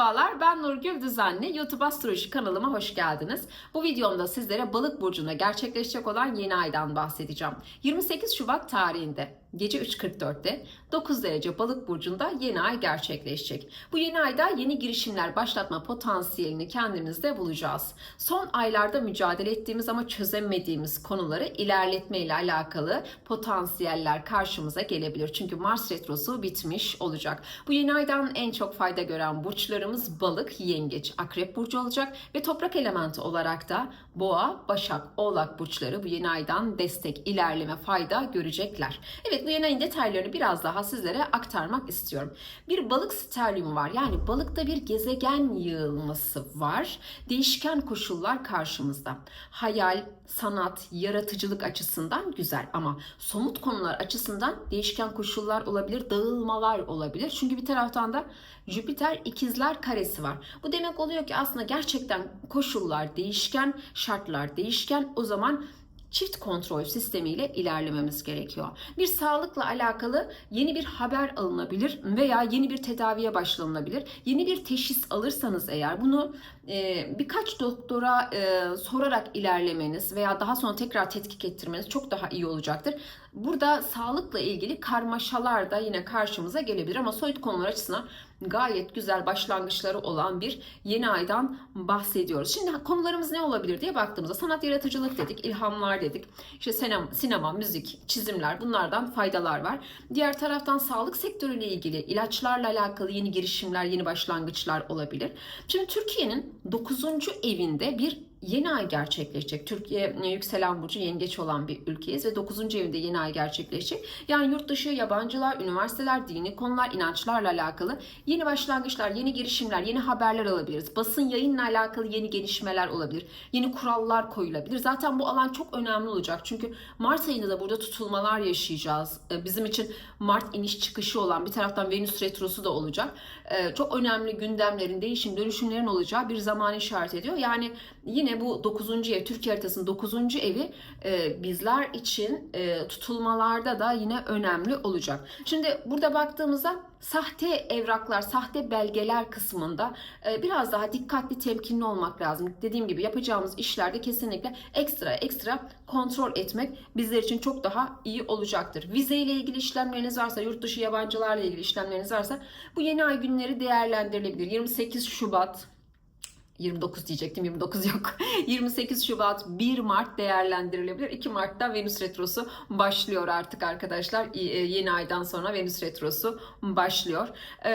Merhabalar ben Nurgül Düzenli. YouTube Astroloji kanalıma hoş geldiniz. Bu videomda sizlere balık burcunda gerçekleşecek olan yeni aydan bahsedeceğim. 28 Şubat tarihinde gece 3.44'te 9 derece balık burcunda yeni ay gerçekleşecek. Bu yeni ayda yeni girişimler başlatma potansiyelini kendimizde bulacağız. Son aylarda mücadele ettiğimiz ama çözemediğimiz konuları ilerletme ile alakalı potansiyeller karşımıza gelebilir. Çünkü Mars retrosu bitmiş olacak. Bu yeni aydan en çok fayda gören burçlarımız balık, yengeç, akrep burcu olacak ve toprak elementi olarak da boğa, başak, oğlak burçları bu yeni aydan destek, ilerleme, fayda görecekler. Evet ayın detaylarını biraz daha sizlere aktarmak istiyorum. Bir balık sterlium var. Yani balıkta bir gezegen yığılması var. Değişken koşullar karşımızda. Hayal, sanat, yaratıcılık açısından güzel ama somut konular açısından değişken koşullar olabilir, dağılmalar olabilir. Çünkü bir taraftan da Jüpiter ikizler karesi var. Bu demek oluyor ki aslında gerçekten koşullar değişken, şartlar değişken. O zaman çift kontrol sistemiyle ilerlememiz gerekiyor. Bir sağlıkla alakalı yeni bir haber alınabilir veya yeni bir tedaviye başlanılabilir. Yeni bir teşhis alırsanız eğer bunu e, birkaç doktora e, sorarak ilerlemeniz veya daha sonra tekrar tetkik ettirmeniz çok daha iyi olacaktır. Burada sağlıkla ilgili karmaşalar da yine karşımıza gelebilir ama soyut konular açısından gayet güzel başlangıçları olan bir yeni aydan bahsediyoruz. Şimdi konularımız ne olabilir diye baktığımızda sanat yaratıcılık dedik, ilhamlar dedik. İşte sinema, sinema, müzik, çizimler bunlardan faydalar var. Diğer taraftan sağlık sektörüyle ilgili ilaçlarla alakalı yeni girişimler, yeni başlangıçlar olabilir. Şimdi Türkiye'nin 9. evinde bir yeni ay gerçekleşecek. Türkiye e, yükselen burcu yengeç olan bir ülkeyiz ve 9. evinde yeni ay gerçekleşecek. Yani yurt dışı, yabancılar, üniversiteler, dini konular, inançlarla alakalı yeni başlangıçlar, yeni girişimler, yeni haberler alabiliriz. Basın yayınla alakalı yeni gelişmeler olabilir. Yeni kurallar koyulabilir. Zaten bu alan çok önemli olacak. Çünkü Mart ayında da burada tutulmalar yaşayacağız. E, Bizim için Mart iniş çıkışı olan bir taraftan Venüs retrosu da olacak. E, Çok önemli gündemlerin, değişim, dönüşümlerin olacağı bir zaman işaret ediyor. Yani yine bu 9. ev, Türkiye haritasının 9. evi e, bizler için e, tutulmalarda da yine önemli olacak. Şimdi burada baktığımızda sahte evraklar, sahte belgeler kısmında e, biraz daha dikkatli, temkinli olmak lazım. Dediğim gibi yapacağımız işlerde kesinlikle ekstra ekstra kontrol etmek bizler için çok daha iyi olacaktır. Vize ile ilgili işlemleriniz varsa, yurt dışı yabancılarla ilgili işlemleriniz varsa bu yeni ay günleri değerlendirilebilir. 28 Şubat 29 diyecektim 29 yok. 28 Şubat 1 Mart değerlendirilebilir. 2 Mart'ta Venüs Retrosu başlıyor artık arkadaşlar. E, Yeni aydan sonra Venüs Retrosu başlıyor. Ee,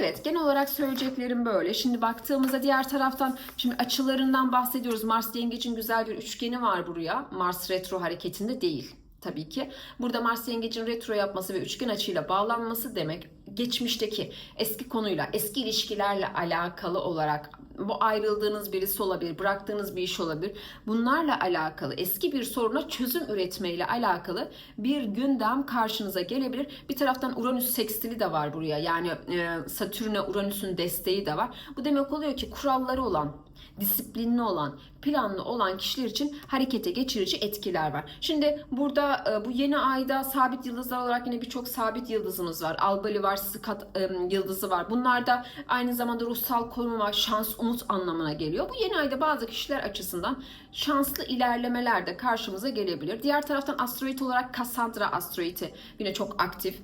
Evet genel olarak söyleyeceklerim böyle. Şimdi baktığımızda diğer taraftan şimdi açılarından bahsediyoruz. Mars Yengeç'in güzel bir üçgeni var buraya. Mars Retro hareketinde değil tabii ki. Burada Mars Yengeç'in retro yapması ve üçgen açıyla bağlanması demek geçmişteki eski konuyla, eski ilişkilerle alakalı olarak bu ayrıldığınız birisi olabilir, bıraktığınız bir iş olabilir. Bunlarla alakalı eski bir soruna çözüm üretmeyle alakalı bir gündem karşınıza gelebilir. Bir taraftan Uranüs sekstili de var buraya. Yani e, Satürn'e Uranüs'ün desteği de var. Bu demek oluyor ki kuralları olan, disiplinli olan, planlı olan kişiler için harekete geçirici etkiler var. Şimdi burada e, bu yeni ayda sabit yıldızlar olarak yine birçok sabit yıldızımız var. Albali var, Skat e, yıldızı var. Bunlar da aynı zamanda ruhsal koruma, şans, umut anlamına geliyor. Bu yeni ayda bazı kişiler açısından şanslı ilerlemeler de karşımıza gelebilir. Diğer taraftan asteroid olarak Cassandra asteroidi yine çok aktif.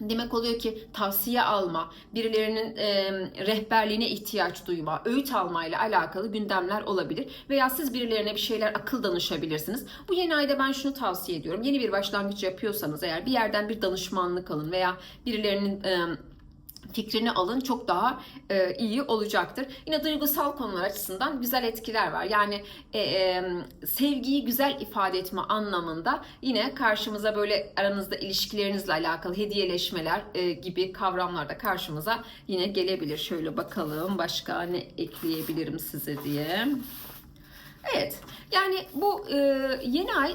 Demek oluyor ki tavsiye alma, birilerinin e, rehberliğine ihtiyaç duyma, öğüt almayla alakalı gündemler olabilir. Veya siz birilerine bir şeyler akıl danışabilirsiniz. Bu yeni ayda ben şunu tavsiye ediyorum. Yeni bir başlangıç yapıyorsanız eğer bir yerden bir danışmanlık alın veya birilerinin... E, fikrini alın çok daha e, iyi olacaktır. Yine duygusal konular açısından güzel etkiler var. Yani e, e, sevgiyi güzel ifade etme anlamında yine karşımıza böyle aranızda ilişkilerinizle alakalı hediyeleşmeler e, gibi kavramlar da karşımıza yine gelebilir. Şöyle bakalım başka ne ekleyebilirim size diye. Evet yani bu e, yeni ay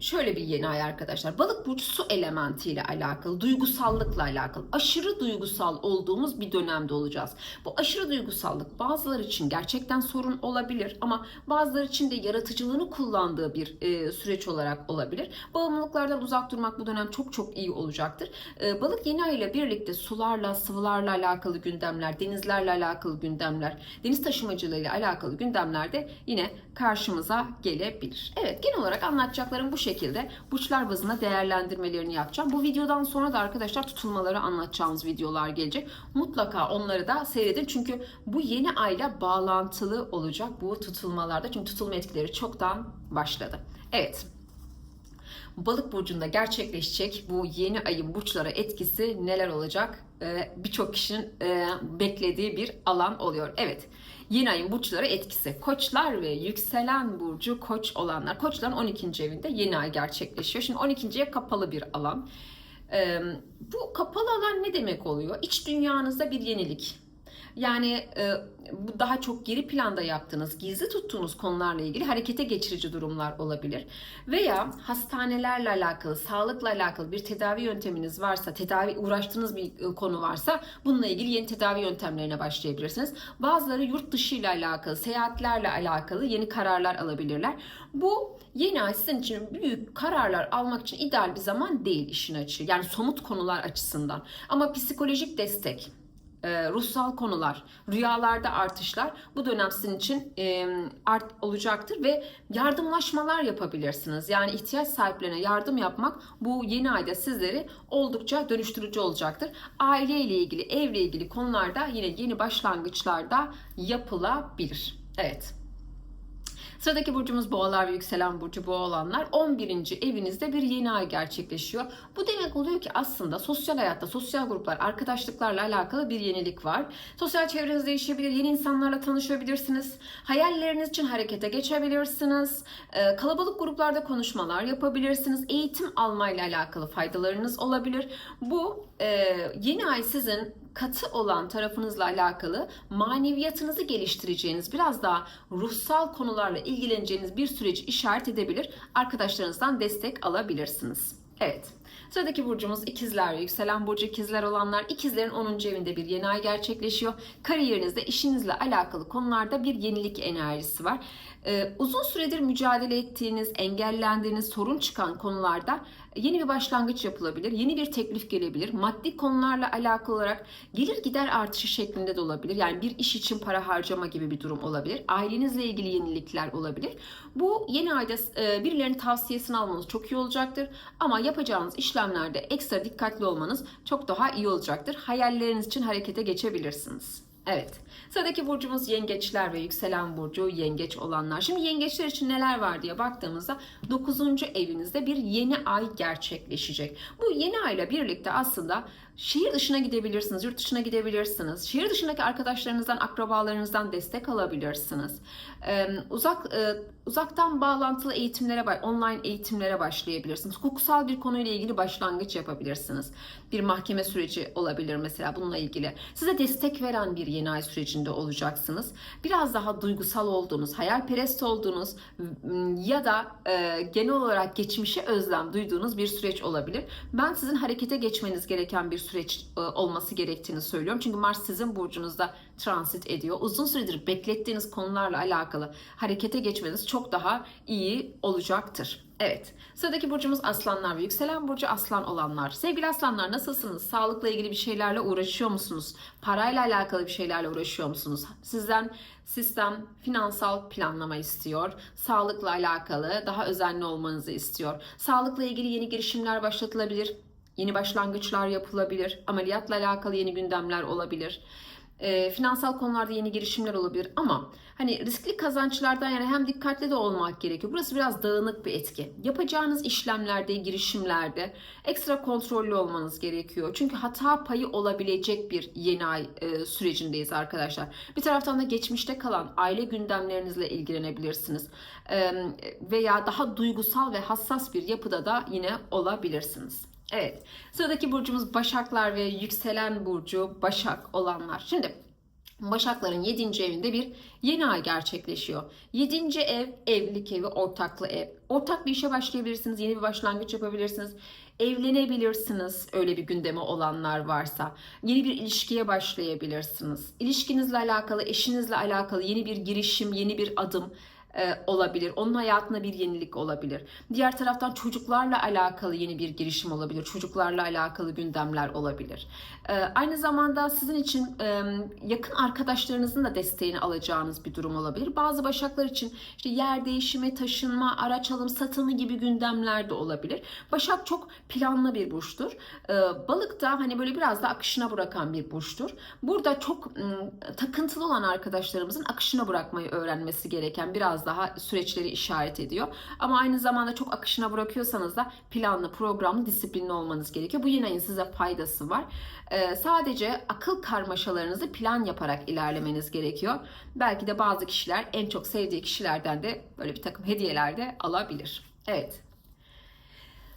şöyle bir yeni ay arkadaşlar. Balık burcu su elementiyle alakalı, duygusallıkla alakalı. Aşırı duygusal olduğumuz bir dönemde olacağız. Bu aşırı duygusallık bazıları için gerçekten sorun olabilir ama bazıları için de yaratıcılığını kullandığı bir e, süreç olarak olabilir. Bağımlılıklardan uzak durmak bu dönem çok çok iyi olacaktır. E, balık yeni ay ile birlikte sularla, sıvılarla alakalı gündemler, denizlerle alakalı gündemler, deniz taşımacılığıyla alakalı gündemler de yine karşımıza gelebilir. Evet genel olarak anlatacaklarım bu şekilde. Burçlar bazında değerlendirmelerini yapacağım. Bu videodan sonra da arkadaşlar tutulmaları anlatacağımız videolar gelecek. Mutlaka onları da seyredin. Çünkü bu yeni ayla bağlantılı olacak bu tutulmalarda. Çünkü tutulma etkileri çoktan başladı. Evet balık burcunda gerçekleşecek bu yeni ayın burçlara etkisi neler olacak? Ee, Birçok kişinin e, beklediği bir alan oluyor. Evet. Yeni ayın burçlara etkisi. Koçlar ve yükselen burcu koç olanlar. Koçların 12. evinde yeni ay gerçekleşiyor. Şimdi 12. ev kapalı bir alan. Ee, bu kapalı alan ne demek oluyor? İç dünyanızda bir yenilik. Yani e, bu daha çok geri planda yaptığınız, gizli tuttuğunuz konularla ilgili harekete geçirici durumlar olabilir. Veya hastanelerle alakalı, sağlıkla alakalı bir tedavi yönteminiz varsa, tedavi uğraştığınız bir e, konu varsa bununla ilgili yeni tedavi yöntemlerine başlayabilirsiniz. Bazıları yurt dışı ile alakalı, seyahatlerle alakalı yeni kararlar alabilirler. Bu yeni ay sizin için büyük kararlar almak için ideal bir zaman değil işin açığı. Yani somut konular açısından. Ama psikolojik destek, e, ruhsal konular, rüyalarda artışlar bu dönem sizin için e, art olacaktır ve yardımlaşmalar yapabilirsiniz. Yani ihtiyaç sahiplerine yardım yapmak bu yeni ayda sizleri oldukça dönüştürücü olacaktır. Aile ile ilgili, evle ilgili konularda yine yeni başlangıçlarda yapılabilir. Evet. Sıradaki burcumuz boğalar ve yükselen burcu boğa olanlar 11. evinizde bir yeni ay gerçekleşiyor. Bu demek oluyor ki aslında sosyal hayatta, sosyal gruplar, arkadaşlıklarla alakalı bir yenilik var. Sosyal çevreniz değişebilir, yeni insanlarla tanışabilirsiniz. Hayalleriniz için harekete geçebilirsiniz. Ee, Kalabalık gruplarda konuşmalar yapabilirsiniz. Eğitim almayla alakalı faydalarınız olabilir. Bu e, yeni ay sizin katı olan tarafınızla alakalı maneviyatınızı geliştireceğiniz, biraz daha ruhsal konularla ilgileneceğiniz bir süreci işaret edebilir. Arkadaşlarınızdan destek alabilirsiniz. Evet. Sıradaki burcumuz ikizler yükselen burcu ikizler olanlar. İkizlerin 10. evinde bir yeni ay gerçekleşiyor. Kariyerinizde, işinizle alakalı konularda bir yenilik enerjisi var. Ee, uzun süredir mücadele ettiğiniz, engellendiğiniz, sorun çıkan konularda yeni bir başlangıç yapılabilir. Yeni bir teklif gelebilir. Maddi konularla alakalı olarak gelir gider artışı şeklinde de olabilir. Yani bir iş için para harcama gibi bir durum olabilir. Ailenizle ilgili yenilikler olabilir. Bu yeni ayda e, birilerinin tavsiyesini almanız çok iyi olacaktır. Ama yapacağınız işlemlerde ekstra dikkatli olmanız çok daha iyi olacaktır. Hayalleriniz için harekete geçebilirsiniz. Evet. Sıradaki burcumuz yengeçler ve yükselen burcu yengeç olanlar. Şimdi yengeçler için neler var diye baktığımızda 9. evinizde bir yeni ay gerçekleşecek. Bu yeni ayla birlikte aslında şehir dışına gidebilirsiniz, yurt dışına gidebilirsiniz. Şehir dışındaki arkadaşlarınızdan, akrabalarınızdan destek alabilirsiniz. Ee, uzak e, uzaktan bağlantılı eğitimlere, online eğitimlere başlayabilirsiniz. Hukuksal bir konuyla ilgili başlangıç yapabilirsiniz. Bir mahkeme süreci olabilir mesela bununla ilgili. Size destek veren bir yeni ay sürecinde olacaksınız. Biraz daha duygusal olduğunuz, hayalperest olduğunuz ya da e, genel olarak geçmişe özlem duyduğunuz bir süreç olabilir. Ben sizin harekete geçmeniz gereken bir süreç e, olması gerektiğini söylüyorum. Çünkü Mars sizin burcunuzda transit ediyor. Uzun süredir beklettiğiniz konularla alakalı harekete geçmeniz çok daha iyi olacaktır. Evet. Sıradaki burcumuz aslanlar ve yükselen burcu aslan olanlar. Sevgili aslanlar nasılsınız? Sağlıkla ilgili bir şeylerle uğraşıyor musunuz? Parayla alakalı bir şeylerle uğraşıyor musunuz? Sizden sistem finansal planlama istiyor. Sağlıkla alakalı daha özenli olmanızı istiyor. Sağlıkla ilgili yeni girişimler başlatılabilir. Yeni başlangıçlar yapılabilir. Ameliyatla alakalı yeni gündemler olabilir e, finansal konularda yeni girişimler olabilir ama hani riskli kazançlardan yani hem dikkatli de olmak gerekiyor. Burası biraz dağınık bir etki. Yapacağınız işlemlerde, girişimlerde ekstra kontrollü olmanız gerekiyor. Çünkü hata payı olabilecek bir yeni ay e, sürecindeyiz arkadaşlar. Bir taraftan da geçmişte kalan aile gündemlerinizle ilgilenebilirsiniz. E, veya daha duygusal ve hassas bir yapıda da yine olabilirsiniz. Evet. Sıradaki burcumuz Başaklar ve yükselen burcu Başak olanlar. Şimdi Başakların 7. evinde bir yeni ay gerçekleşiyor. 7. ev evlilik evi, ortaklı ev. Ortak bir işe başlayabilirsiniz, yeni bir başlangıç yapabilirsiniz. Evlenebilirsiniz öyle bir gündemi olanlar varsa. Yeni bir ilişkiye başlayabilirsiniz. İlişkinizle alakalı, eşinizle alakalı yeni bir girişim, yeni bir adım e, olabilir. Onun hayatına bir yenilik olabilir. Diğer taraftan çocuklarla alakalı yeni bir girişim olabilir. Çocuklarla alakalı gündemler olabilir. E, aynı zamanda sizin için e, yakın arkadaşlarınızın da desteğini alacağınız bir durum olabilir. Bazı başaklar için işte yer değişimi, taşınma, araç alım, satımı gibi gündemler de olabilir. Başak çok planlı bir burçtur. Balık da hani böyle biraz da akışına bırakan bir burçtur. Burada çok takıntılı olan arkadaşlarımızın akışına bırakmayı öğrenmesi gereken biraz daha süreçleri işaret ediyor. Ama aynı zamanda çok akışına bırakıyorsanız da planlı, programlı, disiplinli olmanız gerekiyor. Bu yine size faydası var. Ee, sadece akıl karmaşalarınızı plan yaparak ilerlemeniz gerekiyor. Belki de bazı kişiler en çok sevdiği kişilerden de böyle bir takım hediyeler de alabilir. Evet.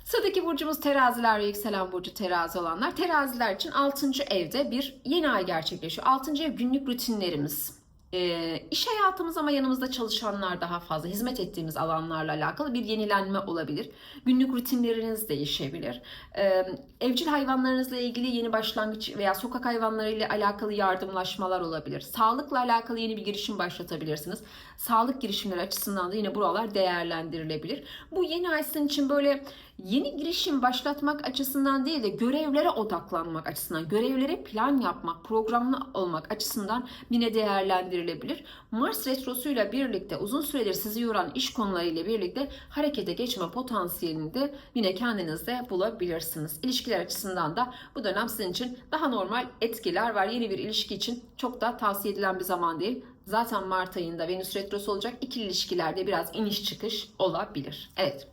Sıradaki burcumuz teraziler ve yükselen burcu terazi olanlar. Teraziler için 6. evde bir yeni ay gerçekleşiyor. 6. ev günlük rutinlerimiz. E, iş hayatımız ama yanımızda çalışanlar daha fazla, hizmet ettiğimiz alanlarla alakalı bir yenilenme olabilir. Günlük rutinleriniz değişebilir. E, evcil hayvanlarınızla ilgili yeni başlangıç veya sokak hayvanlarıyla alakalı yardımlaşmalar olabilir. Sağlıkla alakalı yeni bir girişim başlatabilirsiniz. Sağlık girişimleri açısından da yine buralar değerlendirilebilir. Bu yeni ay sizin için böyle yeni girişim başlatmak açısından değil de görevlere odaklanmak açısından, görevlere plan yapmak, programlı olmak açısından yine değerlendirilebilir. Mars retrosuyla birlikte uzun süredir sizi yoran iş konularıyla birlikte harekete geçme potansiyelini de yine kendinizde bulabilirsiniz. İlişkiler açısından da bu dönem sizin için daha normal etkiler var. Yeni bir ilişki için çok da tavsiye edilen bir zaman değil. Zaten Mart ayında Venüs retrosu olacak. İkili ilişkilerde biraz iniş çıkış olabilir. Evet.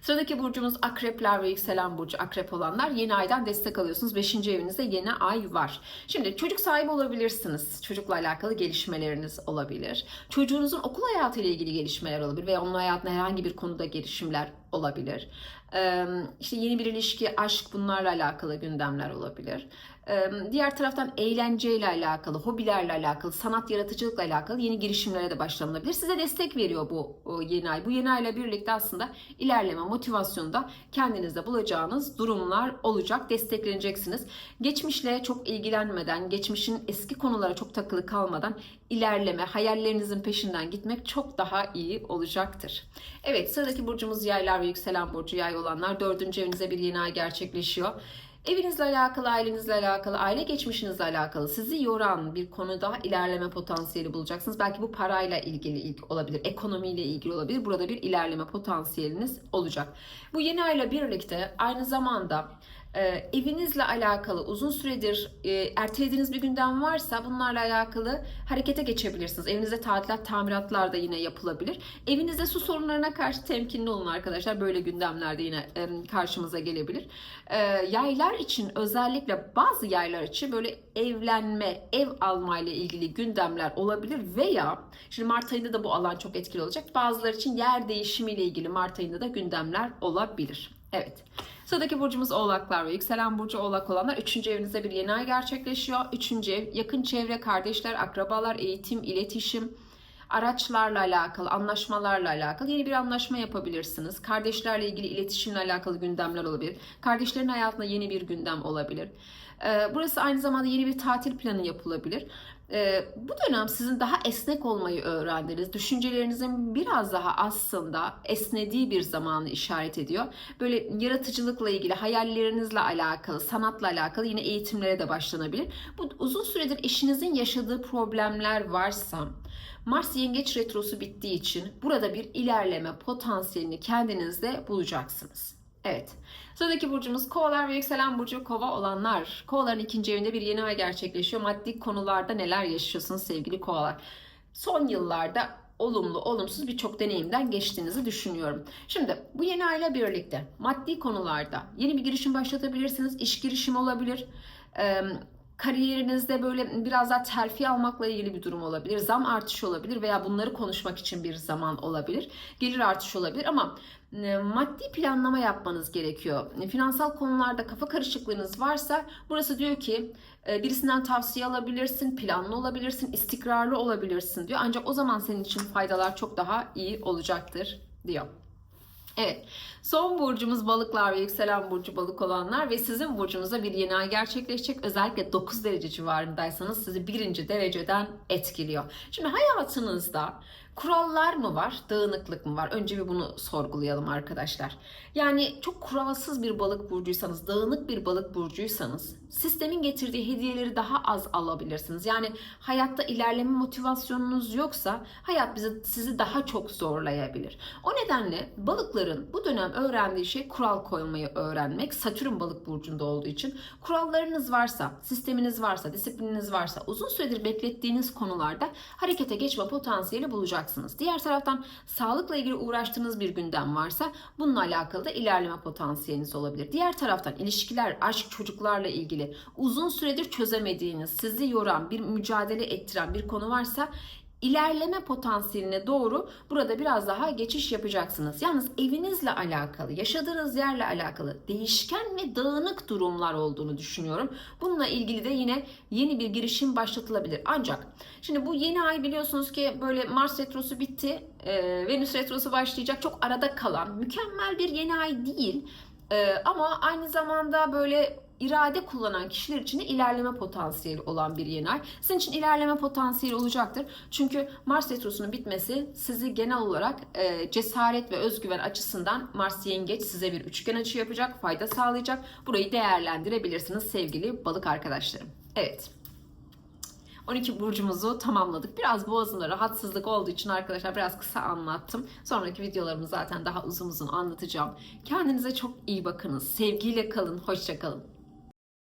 Sıradaki burcumuz akrepler ve yükselen burcu akrep olanlar yeni aydan destek alıyorsunuz. Beşinci evinizde yeni ay var. Şimdi çocuk sahibi olabilirsiniz. Çocukla alakalı gelişmeleriniz olabilir. Çocuğunuzun okul hayatı ile ilgili gelişmeler olabilir veya onun hayatında herhangi bir konuda gelişimler olabilir. Ee, işte yeni bir ilişki, aşk bunlarla alakalı gündemler olabilir. Ee, diğer taraftan eğlenceyle alakalı, hobilerle alakalı, sanat yaratıcılıkla alakalı yeni girişimlere de başlanılabilir. Size destek veriyor bu yeni ay. Bu yeni ayla birlikte aslında ilerleme, motivasyonda kendinizde bulacağınız durumlar olacak. Destekleneceksiniz. Geçmişle çok ilgilenmeden, geçmişin eski konulara çok takılı kalmadan ilerleme, hayallerinizin peşinden gitmek çok daha iyi olacaktır. Evet sıradaki burcumuz yaylar ve yükselen burcu yay olanlar. Dördüncü evinize bir yeni ay gerçekleşiyor. Evinizle alakalı, ailenizle alakalı, aile geçmişinizle alakalı sizi yoran bir konuda ilerleme potansiyeli bulacaksınız. Belki bu parayla ilgili olabilir, ekonomiyle ilgili olabilir. Burada bir ilerleme potansiyeliniz olacak. Bu yeni ayla birlikte aynı zamanda e, evinizle alakalı uzun süredir e, ertelediğiniz bir gündem varsa bunlarla alakalı harekete geçebilirsiniz. Evinizde tadilat, tamiratlar da yine yapılabilir. Evinizde su sorunlarına karşı temkinli olun arkadaşlar. Böyle gündemlerde yine e, karşımıza gelebilir. E, yaylar için özellikle bazı yaylar için böyle evlenme, ev alma ile ilgili gündemler olabilir veya şimdi Mart ayında da bu alan çok etkili olacak. Bazıları için yer değişimi ile ilgili Mart ayında da gündemler olabilir. Evet. Sıradaki burcumuz oğlaklar ve yükselen burcu oğlak olanlar 3. evinizde bir yeni ay gerçekleşiyor. 3. ev yakın çevre, kardeşler, akrabalar, eğitim, iletişim, araçlarla alakalı, anlaşmalarla alakalı yeni bir anlaşma yapabilirsiniz. Kardeşlerle ilgili iletişimle alakalı gündemler olabilir. Kardeşlerin hayatında yeni bir gündem olabilir. Ee, burası aynı zamanda yeni bir tatil planı yapılabilir. Ee, bu dönem sizin daha esnek olmayı öğrendiğiniz, düşüncelerinizin biraz daha aslında esnediği bir zamanı işaret ediyor. Böyle yaratıcılıkla ilgili, hayallerinizle alakalı, sanatla alakalı yine eğitimlere de başlanabilir. Bu uzun süredir eşinizin yaşadığı problemler varsa, Mars Yengeç Retrosu bittiği için burada bir ilerleme potansiyelini kendinizde bulacaksınız. Evet. Sıradaki burcumuz kovalar ve yükselen burcu kova olanlar. Kovaların ikinci evinde bir yeni ay gerçekleşiyor. Maddi konularda neler yaşıyorsunuz sevgili kovalar? Son yıllarda olumlu, olumsuz birçok deneyimden geçtiğinizi düşünüyorum. Şimdi bu yeni ayla birlikte maddi konularda yeni bir girişim başlatabilirsiniz. İş girişimi olabilir. Ee, kariyerinizde böyle biraz daha terfi almakla ilgili bir durum olabilir. Zam artışı olabilir veya bunları konuşmak için bir zaman olabilir. Gelir artışı olabilir ama maddi planlama yapmanız gerekiyor. E, Finansal konularda kafa karışıklığınız varsa burası diyor ki e, birisinden tavsiye alabilirsin, planlı olabilirsin, istikrarlı olabilirsin diyor. Ancak o zaman senin için faydalar çok daha iyi olacaktır diyor. Evet. Son burcumuz balıklar ve yükselen burcu balık olanlar ve sizin burcunuzda bir yeni ay gerçekleşecek. Özellikle 9 derece civarındaysanız sizi birinci dereceden etkiliyor. Şimdi hayatınızda kurallar mı var, dağınıklık mı var? Önce bir bunu sorgulayalım arkadaşlar. Yani çok kuralsız bir balık burcuysanız, dağınık bir balık burcuysanız sistemin getirdiği hediyeleri daha az alabilirsiniz. Yani hayatta ilerleme motivasyonunuz yoksa hayat bizi sizi daha çok zorlayabilir. O nedenle balıkların bu dönem öğrendiği şey kural koymayı öğrenmek. Satürn balık burcunda olduğu için kurallarınız varsa, sisteminiz varsa, disiplininiz varsa, uzun süredir beklettiğiniz konularda harekete geçme potansiyeli bulacaksınız. Diğer taraftan sağlıkla ilgili uğraştığınız bir gündem varsa bununla alakalı da ilerleme potansiyeliniz olabilir. Diğer taraftan ilişkiler, aşk, çocuklarla ilgili uzun süredir çözemediğiniz, sizi yoran, bir mücadele ettiren bir konu varsa ilerleme potansiyeline doğru burada biraz daha geçiş yapacaksınız. Yalnız evinizle alakalı, yaşadığınız yerle alakalı değişken ve dağınık durumlar olduğunu düşünüyorum. Bununla ilgili de yine yeni bir girişim başlatılabilir. Ancak şimdi bu yeni ay biliyorsunuz ki böyle Mars retrosu bitti, e, Venüs retrosu başlayacak. Çok arada kalan, mükemmel bir yeni ay değil. E, ama aynı zamanda böyle irade kullanan kişiler için de ilerleme potansiyeli olan bir yeni ay. Sizin için ilerleme potansiyeli olacaktır. Çünkü Mars retrosunun bitmesi sizi genel olarak e, cesaret ve özgüven açısından Mars yengeç size bir üçgen açı yapacak, fayda sağlayacak. Burayı değerlendirebilirsiniz sevgili balık arkadaşlarım. Evet. 12 burcumuzu tamamladık. Biraz boğazımda rahatsızlık olduğu için arkadaşlar biraz kısa anlattım. Sonraki videolarımı zaten daha uzun uzun anlatacağım. Kendinize çok iyi bakınız. Sevgiyle kalın. Hoşça kalın.